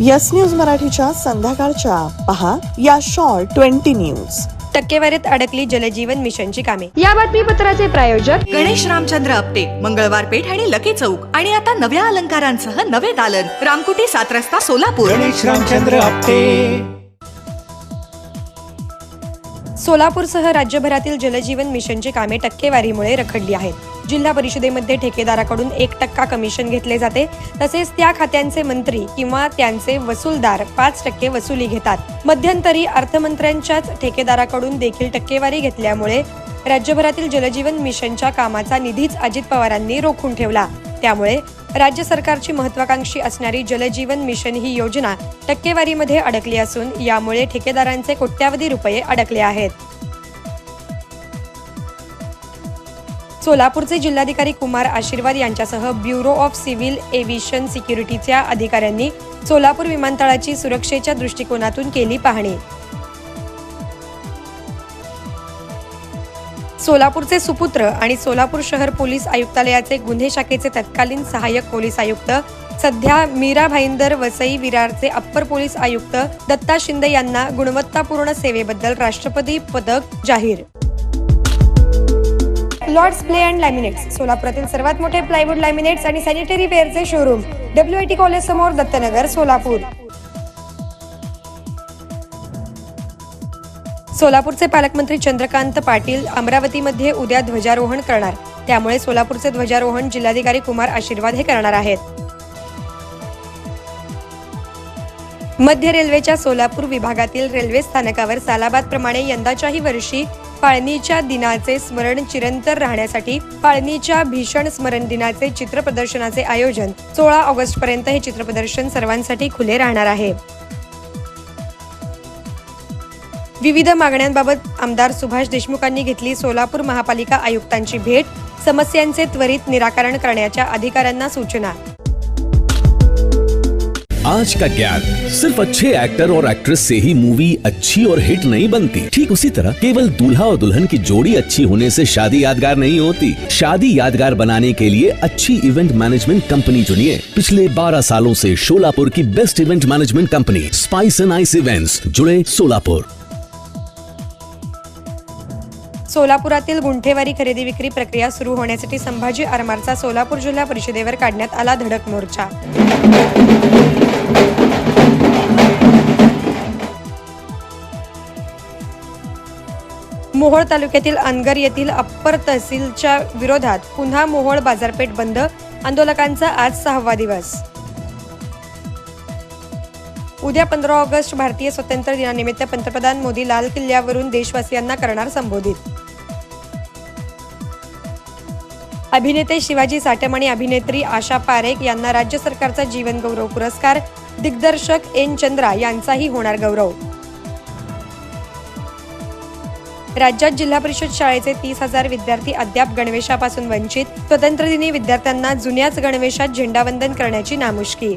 Yes news मराठीच्या संध्याकाळच्या. पहा या शॉर्ट ट्वेंटी न्यूज. टक्केवारीत अडकली जलजीवन मिशनची कामे. या बातमीपत्राचे प्रायोजक गणेश रामचंद्र आपटे मंगळवार पेठ आणि लकी चौक. आणि आता नव्या अलंकारांसह नवे दालन. रामकुटी सात रस्ता सोलापूर. गणेश रामचंद्र आपटे. सोलापूरसह राज्यभरातील जलजीवन मिशनची कामे टक्केवारीमुळे रखडली आहेत. जिल्हा परिषदेमध्ये ठेकेदाराकडून एक टक्का कमिशन घेतले जाते. तसेच त्या खात्यांचे मंत्री किंवा त्यांचे वसूलदार पाच टक्के वसुली घेतात. मध्यंतरी अर्थमंत्र्यांच्याच ठेकेदाराकडून देखील टक्केवारी घेतल्यामुळे राज्यभरातील जलजीवन मिशनच्या कामाचा निधीच अजित पवारांनी रोखून ठेवला. त्यामुळे राज्य सरकारची महत्वाकांक्षी असणारी जलजीवन मिशन ही योजना टक्केवारीमध्ये अडकली असून यामुळे ठेकेदारांचे कोट्यावधी रुपये अडकले आहेत. सोलापूरचे जिल्हाधिकारी कुमार आशीर्वाद यांच्यासह ब्युरो ऑफ सिव्हिल एव्हिएशन सिक्युरिटीच्या अधिकाऱ्यांनी सोलापूर विमानतळाची सुरक्षेच्या दृष्टिकोनातून केली पाहणी. सोलापूरचे सुपुत्र आणि सोलापूर शहर पोलीस आयुक्तालयाचे गुन्हे शाखेचे तत्कालीन सहाय्यक पोलीस आयुक्त सध्या मीरा भाईंदर वसई विरारचे अप्पर पोलीस आयुक्त दत्ता शिंदे यांना गुणवत्तापूर्ण सेवेबद्दल राष्ट्रपती पदक जाहीर. लॉर्ड्स प्ले अँड लॅमिनेट्स सोलापुरातील सर्वात मोठे प्लायवूड लॅमिनेट्स आणि sanitary वेअरचे showroom W I T college समोर दत्तनगर सोलापूर. सोलापूरचे पालकमंत्री चंद्रकांत पाटील अमरावतीमध्ये उद्या ध्वजारोहण करणार. त्यामुळे सोलापूरचे ध्वजारोहण जिल्हाधिकारी कुमार आशीर्वाद हे करणार आहेत. मध्य रेल्वेच्या सोलापूर विभागातील रेल्वे स्थानकावर सालाबाद प्रमाणे यंदाच्याही वर्षी पाळणीच्या दिनाचे स्मरण चिरंतर राहण्यासाठी पाळणीच्या भीषण स्मरण दिनाचे चित्र प्रदर्शनाचे आयोजन सोळा ऑगस्ट पर्यंत हे चित्रप्रदर्शन सर्वांसाठी खुले राहणार आहे. विविध मागण्यांबाबत आमदार सुभाष देशमुखांनी घेतली सोलापूर महापालिका आयुक्तांची भेट. समस्यांचे त्वरित निराकरण करण्याच्या अधिकाऱ्यांना सूचना. आज का ज्ञान? सिर्फ़ अच्छे एक्टर और एक्ट्रेस से ही मूवी अच्छी और हिट नहीं बनती। ठीक उसी तरह केवल दूल्हा और दुल्हन की जोड़ी अच्छी होने से शादी यादगार नहीं होती। शादी यादगार बनाने के लिए अच्छी इवेंट मैनेजमेंट कंपनी चुनिए। पिछले 12 सालों से शोलापुर की best event management company spice and ice events जुड़े सोलापुर। सोलापुरातील गुंठेवारी खरेदी विक्री प्रक्रिया सुरू होण्यासाठी संभाजी आरमारचा सोलापूर जिल्हा परिषदेवर काढण्यात आला धडक मोर्चा. मोहोळ तालुक्यातील अनगर येथील अप्पर तहसीलच्या विरोधात पुन्हा मोहोळ बाजारपेठ बंद. आंदोलकांचा आज सहावा दिवस. उद्या पंधरा ऑगस्ट भारतीय स्वातंत्र्य दिनानिमित्त पंतप्रधान मोदी लाल किल्ल्यावरून देशवासियांना करणार संबोधित. अभिनेते शिवाजी साटम आणि अभिनेत्री आशा पारेख यांना राज्य सरकारचा जीवन गौरव पुरस्कार दिग्दर्शक एन चंद्रा यांचाही होणार गौरव. राज्यात जिल्हा परिषद शाळेचे तीस हजार विद्यार्थी अद्याप गणवेशापासून वंचित स्वातंत्र्यदिनी विद्यार्थ्यांना जुन्याच गणवेशात झेंडावंदन करण्याची नामुष्की.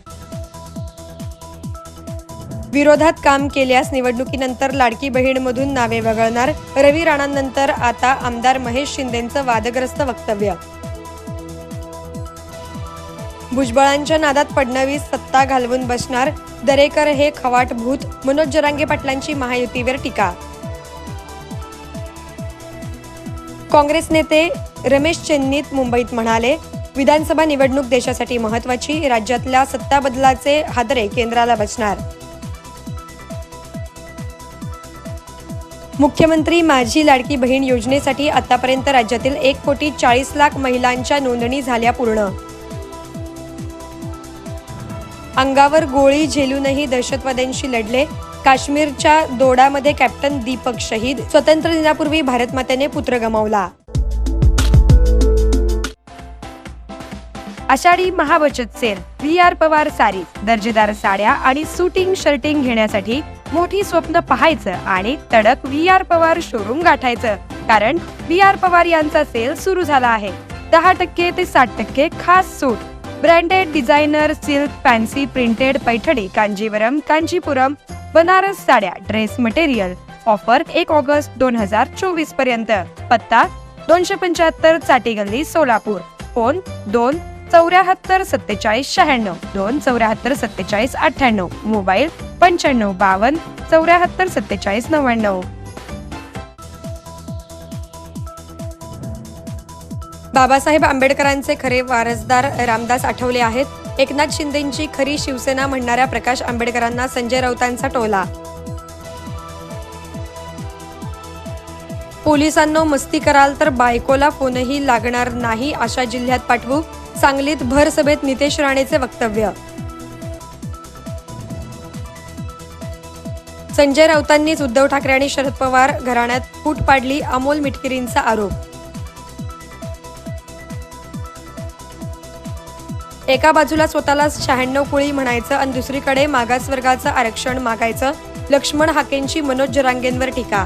विरोधात काम केल्यास निवडणुकीनंतर लाडकी बहीणमधून नावे वगळणार. रवी राणांनंतर आता आमदार महेश शिंदेंचं वादग्रस्त वक्तव्य. भुजबळांच्या नादात फडणवीस सत्ता घालवून बसणार. दरेकर हे खवाट भूत मनोज जरांगे पाटलांची महायुतीवर टीका. काँग्रेस नेते रमेश चेन्नीत मुंबईत म्हणाले विधानसभा निवडणूक देशासाठी महत्वाची राज्यातल्या सत्ता बदलाचे हादरे केंद्राला बसणार. मुख्यमंत्री माझी लाडकी बहीण योजनेसाठी आतापर्यंत राज्यातील एक कोटी चाळीस लाख महिलांच्या नोंदणी झाल्या पूर्ण. अंगावर गोळी झेलूनही दहशतवाद्यांशी लढले. काश्मीरच्या दोडामध्ये कॅप्टन दीपक शहीद. स्वतंत्र दिनापूर्वी भारतमातेने पुत्र गमावला. Ashadhi महाबचत sale. V R Pawar sari. दर्जेदार साड्या आणि सुटिंग शर्टिंग घेण्यासाठी मोठी स्वप्न पाहायचं आणि तडक व्ही आर पवार शोरूम गाठायचं. कारण व्ही आर पवार यांचा सेल सुरू झाला आहे. दहा टक्के ते साठ टक्के खास सूट. Branded designer silk fancy printed Paithani Kanjeevaram Kanchipuram Banaras साड्या ड्रेस मटेरियल ऑफर एक ऑगस्ट दोन हजार चोवीसपर्यंत. पत्ता दोनशे पंच्याहत्तर चाटी गल्ली सोलापूर. फोन दोन चौऱ्याहत्तर सत्तेचाळीस शहाण्णव. दोन चौऱ्याहत्तर सत्तेचाळीस अठ्ठ्याण्णव. मोबाईल पंच्याण्णव बावन्न चौऱ्याहत्तर सत्तेचाळीस नव्याण्णव. बाबासाहेब आंबेडकरांचे खरे वारसदार रामदास आठवले आहेत. एकनाथ शिंदेची खरी शिवसेना म्हणणाऱ्या प्रकाश आंबेडकरांना संजय राऊतांचा टोला. पोलिसांनो मस्ती कराल तर बायकोला फोनही लागणार नाही अशा जिल्ह्यात पाठवू. सांगलीत भर सभेत नितेश राणेचे वक्तव्य. संजय राऊतांनीच उद्धव ठाकरे आणि शरद पवार घराण्यात फूट पाडली अमोल मिटकिरींचा आरोप. एका बाजूला स्वतःला शहाण्णव कुळी म्हणायचं आणि दुसरीकडे मागासवर्गाचं आरक्षण मागायचं लक्ष्मण हाकेंची मनोज जरांगेंवर टीका.